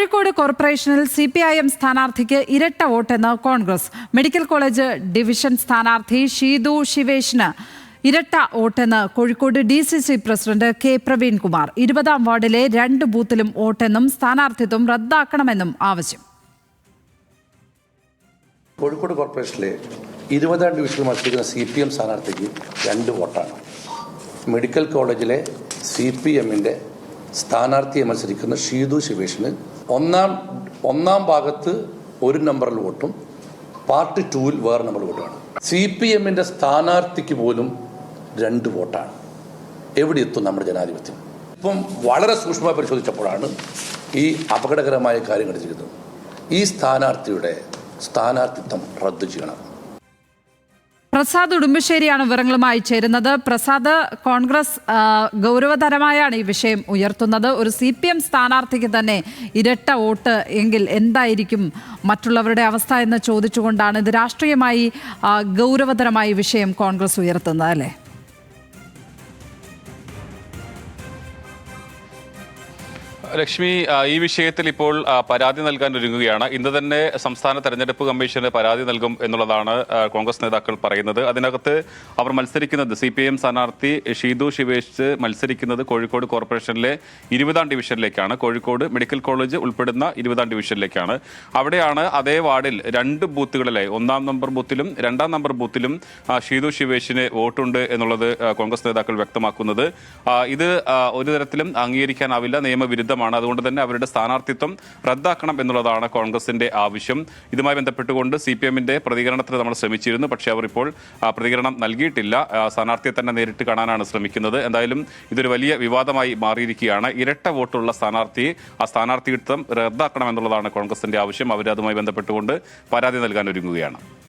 കോഴിക്കോട് കോർപ്പറേഷനിൽ C P I M സ്ഥാനാർത്ഥിക്ക് ഇരട്ട വോട്ടെന്ന് കോൺഗ്രസ്. മെഡിക്കൽ കോളേജ് ഡിവിഷൻ സ്ഥാനാർത്ഥി ഷീതു ശിവേഷിന് ഇരട്ട വോട്ടെന്ന് Kozhikode D C C president K Praveenkumar. ഇരുപതാം വാർഡിലെ രണ്ട് ബൂത്തിലും വോട്ടെന്നും സ്ഥാനാർത്ഥിത്വം റദ്ദാക്കണമെന്നും ആവശ്യം. കോഴിക്കോട് കോർപ്പറേഷനിലെ ഇരുപതാം ഡിവിഷനിൽ മത്സരിക്കുന്ന സി പി എം സ്ഥാനാർത്ഥിക്ക് രണ്ട് വോട്ടാണ്. മെഡിക്കൽ കോളേജിലെ സി പി എമ്മിന്റെ സ്ഥാനാർത്ഥിയെ മത്സരിക്കുന്ന ഷീതു ശിവേഷിന് ഒന്നാം ഒന്നാം ഭാഗത്ത് ഒരു നമ്പറിൽ വോട്ടും പാർട്ട് ടൂവിൽ വേറെ നമ്പർ വോട്ടുമാണ് സി പി എമ്മിന്റെ സ്ഥാനാർത്ഥിക്ക് പോലും രണ്ട് വോട്ടാണ്. എവിടെ എത്തും നമ്മുടെ ജനാധിപത്യം? ഇപ്പം വളരെ സൂക്ഷ്മമായി പരിശോധിച്ചപ്പോഴാണ് ഈ അപകടകരമായ കാര്യം കണ്ടിരിക്കുന്നത്. ഈ സ്ഥാനാർത്ഥിയുടെ സ്ഥാനാർത്ഥിത്വം റദ്ദു ചെയ്യണം. പ്രസാദ് ഉടുമ്പശ്ശേരിയാണ് വിവരങ്ങളുമായി ചേരുന്നത്. പ്രസാദ് കോൺഗ്രസ് ഗൗരവതരമായാണ് ഈ വിഷയം ഉയർത്തുന്നത്. ഒരു സി പി എം സ്ഥാനാർത്ഥിക്ക് തന്നെ ഇരട്ട വോട്ട് എങ്കിൽ എന്തായിരിക്കും മറ്റുള്ളവരുടെ അവസ്ഥ എന്ന് ചോദിച്ചുകൊണ്ടാണ് ഇത് രാഷ്ട്രീയമായി ഗൗരവതരമായ വിഷയം കോൺഗ്രസ് ഉയർത്തുന്നത് അല്ലേ? ലക്ഷ്മി ഈ വിഷയത്തിൽ ഇപ്പോൾ പരാതി നൽകാൻ ഒരുങ്ങുകയാണ്. ഇന്ന് തന്നെ സംസ്ഥാന തെരഞ്ഞെടുപ്പ് കമ്മീഷന് പരാതി നൽകും എന്നുള്ളതാണ് കോൺഗ്രസ് നേതാക്കൾ പറയുന്നത്. അതിനകത്ത് അവർ മത്സരിക്കുന്നത് സി പി എം സ്ഥാനാർത്ഥി ഷീതു ശിവേഷ് മത്സരിക്കുന്നത് കോഴിക്കോട് കോർപ്പറേഷനിലെ ഇരുപതാം ഡിവിഷനിലേക്കാണ്. കോഴിക്കോട് മെഡിക്കൽ കോളേജ് ഉൾപ്പെടുന്ന ഇരുപതാം ഡിവിഷനിലേക്കാണ്. അവിടെയാണ് അതേ വാർഡിൽ രണ്ട് ബൂത്തുകളിലായി. ഒന്നാം നമ്പർ ബൂത്തിലും രണ്ടാം നമ്പർ ബൂത്തിലും ഷീതു ശിവേഷിന് വോട്ടുണ്ട് എന്നുള്ളത് കോൺഗ്രസ് നേതാക്കൾ വ്യക്തമാക്കുന്നത്. ഇത് ഒരു തരത്തിലും അംഗീകരിക്കാനാവില്ല. നിയമവിരുദ്ധമാണ് അതുകൊണ്ട് തന്നെ അവരുടെ സ്ഥാനാർത്ഥിത്വം റദ്ദാക്കണം എന്നുള്ളതാണ് കോൺഗ്രസിന്റെ ആവശ്യം. ഇതുമായി ബന്ധപ്പെട്ടുകൊണ്ട് സി പി എമ്മിന്റെ പ്രതികരണത്തിന് നമ്മൾ ശ്രമിച്ചിരുന്നു. പക്ഷേ അവർ ഇപ്പോൾ പ്രതികരണം നൽകിയിട്ടില്ല. സ്ഥാനാർത്ഥിയെ തന്നെ നേരിട്ട് കാണാനാണ് ശ്രമിക്കുന്നത്. എന്തായാലും ഇതൊരു വലിയ വിവാദമായി മാറിയിരിക്കുകയാണ്. ഇരട്ട വോട്ടുള്ള സ്ഥാനാർത്ഥി ആ സ്ഥാനാർത്ഥിത്വം റദ്ദാക്കണം എന്നുള്ളതാണ് കോൺഗ്രസിന്റെ ആവശ്യം. അവരതുമായി ബന്ധപ്പെട്ടുകൊണ്ട് പരാതി നൽകാൻ ഒരുങ്ങുകയാണ്.